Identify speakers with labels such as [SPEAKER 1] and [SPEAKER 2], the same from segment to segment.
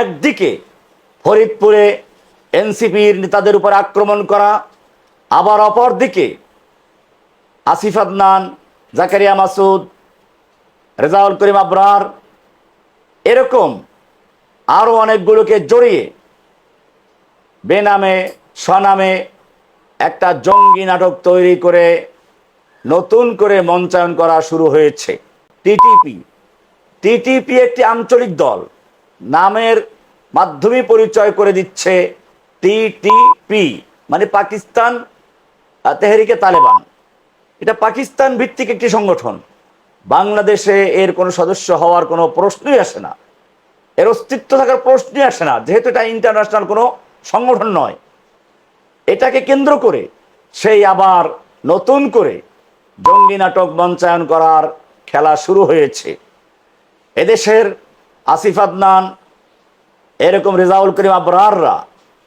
[SPEAKER 1] একদিকে ফরিদপুরে এনসিপির নেতাদের উপর আক্রমণ করা, আবার অপরদিকে আসিফ আদনান, জাকারিয়া মাসুদ, রেজাউল করিম আবরার, এরকম আরও অনেকগুলোকে জড়িয়ে বেনামে, স্বনামে একটা জঙ্গি নাটক তৈরি করে নতুন করে মঞ্চায়ন করা শুরু হয়েছে। টিটিপি। টিটিপি একটি আঞ্চলিক দল। নামের মাধ্যমে পরিচয় করে দিচ্ছে টিটিপি মানে পাকিস্তান তেহরিকে তালেবান। এটা পাকিস্তান ভিত্তিক একটি সংগঠন। বাংলাদেশে এর কোনো সদস্য হওয়ার কোনো প্রশ্নই আসে না। এর অস্তিত্ব থাকার প্রশ্নই আসে না, যেহেতু এটা ইন্টারন্যাশনাল কোনো সংগঠন নয়। এটাকে কেন্দ্র করে, সেই আবার নতুন করে জঙ্গি নাটক মঞ্চায়ন করার খেলা শুরু হয়েছে। এদেশের আসিফ আদনান, এরকম রেজাউল করিম আবরাররা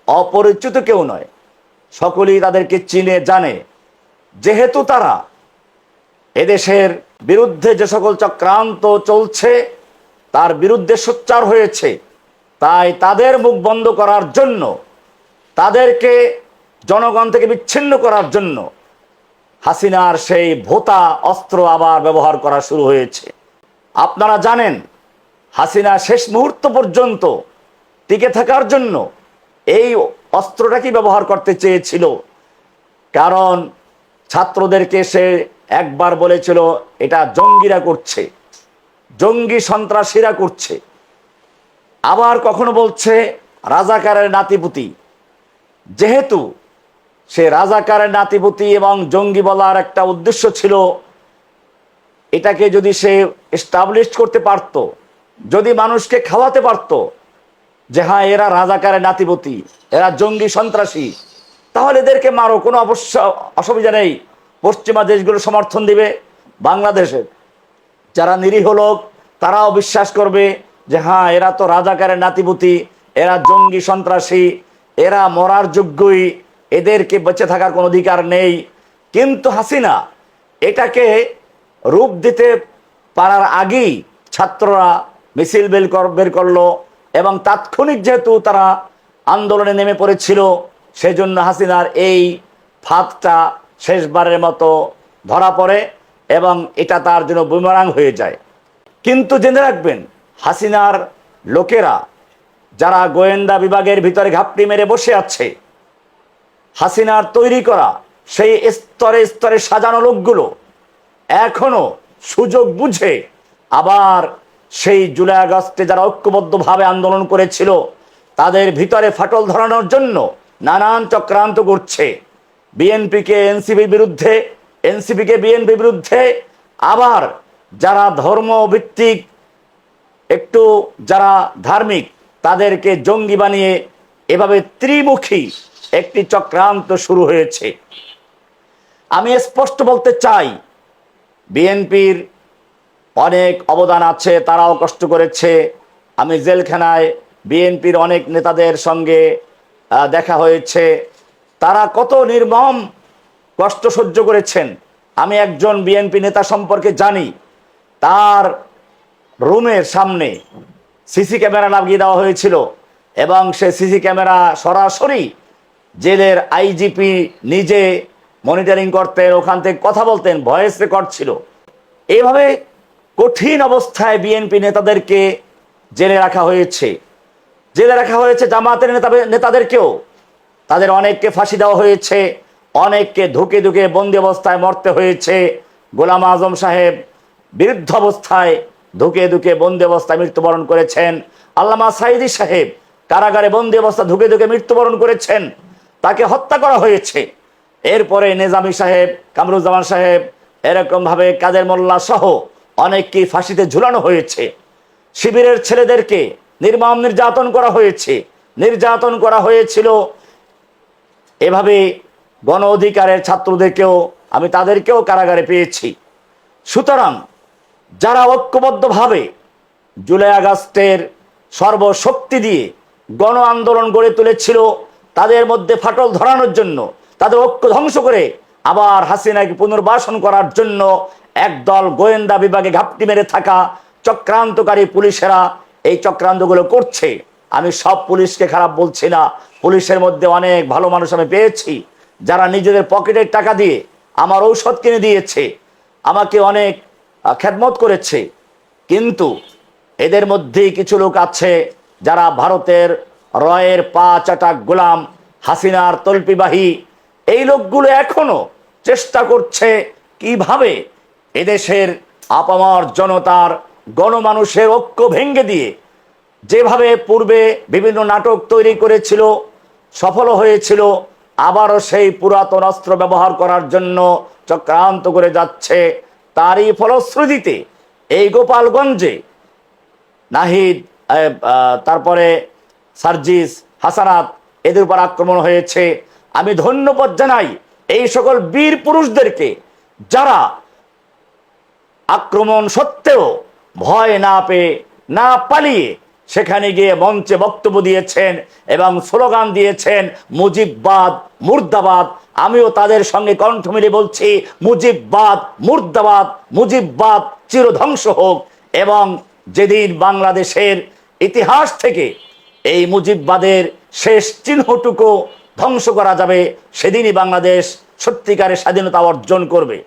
[SPEAKER 1] অপরিচিত কেউ নয়। সকলেই তাদেরকে চিনে, জানে। যেহেতু তারা এদেশের বিরুদ্ধে যে সকল চক্রান্ত চলছে, তার বিরুদ্ধে সোচ্চার হয়েছে, তাই তাদের মুখ বন্ধ করার জন্য, তাদেরকে জনগণ থেকে বিচ্ছিন্ন করার জন্য হাসিনার সেই ভোতা অস্ত্র আবার ব্যবহার করা শুরু হয়েছে। আপনারা জানেন হাসিনা শেষ মুহূর্ত পর্যন্ত টিকে থাকার জন্য এই অস্ত্রটাকে ব্যবহার করতে চেয়েছিল? কারণ ছাত্রদেরকে সে একবার বলেছিল, এটা জঙ্গিরা করছে, জঙ্গি সন্ত্রাসীরা করছে। আবার কখনো বলছে, রাজাকারের নাতিপুতি। যেহেতু সে রাজাকারের নাতিপুতি এবং জঙ্গি বলার একটা উদ্দেশ্য ছিল, এটাকে যদি সে এস্টাবলিশ করতে পারত যদি মানুষকে খাওয়াতে পারত যে হ্যাঁ এরা রাজাকারে নাতিপতি, এরা জঙ্গি সন্ত্রাসী, তাহলে এদেরকে মারো, কোনো অবশ্য অসুবিধা নেই। পশ্চিমা দেশগুলো সমর্থন দিবে বাংলাদেশের। যারা নিরীহ লোক, তারাও বিশ্বাস করবে যে হ্যাঁ এরা তো রাজাকারের নাতিপুতি, এরা জঙ্গি সন্ত্রাসী, এরা মরার যোগ্যই, এদেরকে বেঁচে থাকার কোনো অধিকার নেই। কিন্তু হাসিনা, এটাকে রূপ দিতে পারার আগেই ছাত্ররা মিছিল বের বের করল এবং তাৎক্ষণিক যেহেতু তারা আন্দোলনে নেমে পড়েছিল, সেজন্য হাসিনার এই ফাঁদটা শেষবারের মতো ধরা পড়ে এবং এটা তার জন্য বুমেরাং হয়ে যায়। কিন্তু জেনে রাখবেন, হাসিনার লোকেরা যারা গোয়েন্দা বিভাগের ভিতরে ঘাপটি মেরে বসে আছে, হাসিনার তৈরি করা সেই স্তরে স্তরে সাজানো লোকগুলো এখনও সুযোগ বুঝে আবার সেই জুলাই আগস্টে যারা ঐক্যবদ্ধভাবে আন্দোলন করেছিল, তাদের ভিতরে ফাটল ধরানোর জন্য নানান চক্রান্ত করছে। বিএনপিকে, এনসিপির বিরুদ্ধে, এনসিপিকে, বিএনপির বিরুদ্ধে। আবার যারা ধর্মভিত্তিক, একটু যারা ধার্মিক, তাদেরকে জঙ্গি বানিয়ে এভাবে ত্রিমুখী একটি চক্রান্ত শুরু হয়েছে। আমি স্পষ্ট বলতে চাই, বিএনপির অনেক অবদান আছে, তারাও কষ্ট করেছে। আমি জেলখানায় বিএনপির অনেক নেতাদের সঙ্গে দেখা হয়েছে। তারা কত নির্মম কষ্ট সহ্য করেছেন। আমি একজন বিএনপি নেতা সম্পর্কে জানি। তার রুমের সামনে সিসি ক্যামেরা লাগিয়ে দেওয়া হয়েছিল এবং সে সিসি ক্যামেরা সরাসরি জেলের আইজিপি নিজে মনিটরিং করতেন, ওখান থেকে কথা বলতেন, ভয়েস রেকর্ড ছিল। এইভাবে কঠিন অবস্থায় বিএনপি নেতাদেরকে জেলে রাখা হয়েছে। জেলে রাখা হয়েছে জামাতের নেতা নেতাদেরকেও। তাদের অনেককে ফাঁসি দেওয়া হয়েছে, অনেককে ধুকে ধুকে বন্দি অবস্থায় মরতে হয়েছে। গোলাম আজম সাহেব বিরুদ্ধ অবস্থায় ধুকে ধুকে বন্দি অবস্থায় মৃত্যুবরণ করেছেন। আল্লামা সাইদি সাহেব কারাগারে বন্দি অবস্থা ধুকে ধুকে মৃত্যুবরণ করেছেন। তাকে হত্যা করা হয়েছে। এরপরে নেজামি সাহেব, কামরুজ্জামান সাহেব এরকমভাবে কাদের মোল্লা সহ অনেককেই ফাঁসিতে ঝুলানো হয়েছে। শিবিরের ছেলেদেরকে নির্মম নির্যাতন করা হয়েছে। নির্যাতন করা হয়েছিল। এভাবে গণ অধিকারের ছাত্রদেরকেও আমি তাদেরকেও কারাগারে পেয়েছি। সুতরাং যারা ঐক্যবদ্ধভাবে জুলাই আগস্টের সর্বশক্তি দিয়ে গণ আন্দোলন গড়ে তুলেছিল, তাদের মধ্যে ফাটল ধরানোর জন্য, তাদের ঐক্য ধ্বংস করে আবার হাসিনাকে পুনর্বাসন করার জন্য একদল গোয়েন্দা বিভাগে ঘাপটি মেরে থাকা চক্রান্তকারী পুলিশেরা এই চক্রান্তগুলো করছে। আমি সব পুলিশকে খারাপ বলছি না। পুলিশের মধ্যে অনেক ভালো মানুষ আমি পেয়েছি, যারা নিজেদের পকেটের টাকা দিয়ে আমার ঔষধ কিনে দিয়েছে, আমাকে অনেক খেদমত করেছে। কিন্তু এদের মধ্যেই কিছু লোক আছে যারা ভারতের রয়ের পা চাটা গোলাম হাসিনার তল্পিবাহী এই লোকগুলো এখনও চেষ্টা করছে কীভাবে এদেশের আপামার জনতার গণমানুষের ঐক্য ভেঙ্গে দিয়ে যেভাবে পূর্বে বিভিন্ন নাটক তৈরি করেছিল, সফল হয়েছিল, আবারও সেই পুরাতন অস্ত্র ব্যবহার করার জন্য চক্রান্ত করে যাচ্ছে, তারই ফলশ্রুতিতে এই গোপালগঞ্জে নাহিদ তারপরে সার্জিস হাসানাত এদের উপর আক্রমণ হয়েছে। আমি ধন্যবাদ জানাই এই সকল বীর পুরুষদেরকে যারা আক্রমণ সত্ত্বেও ভয় না পেয়ে, না পালিয়ে সেখানে গিয়ে মঞ্চে বক্তব্য দিয়েছেন এবং স্লোগান দিয়েছেন, মুজিববাদ, মুর্দাবাদ। আমিও তাদের সঙ্গে কণ্ঠ মিলে বলছি, মুজিববাদ, মুর্দাবাদ, মুজিববাদ চিরধ্বংস হোক এবং যেদিন বাংলাদেশের ইতিহাস থেকে এই মুজিববাদের শেষ চিহ্নটুকু ধ্বংস করা যাবে সেদিনই বাংলাদেশ সত্যিকারের স্বাধীনতা অর্জন করবে।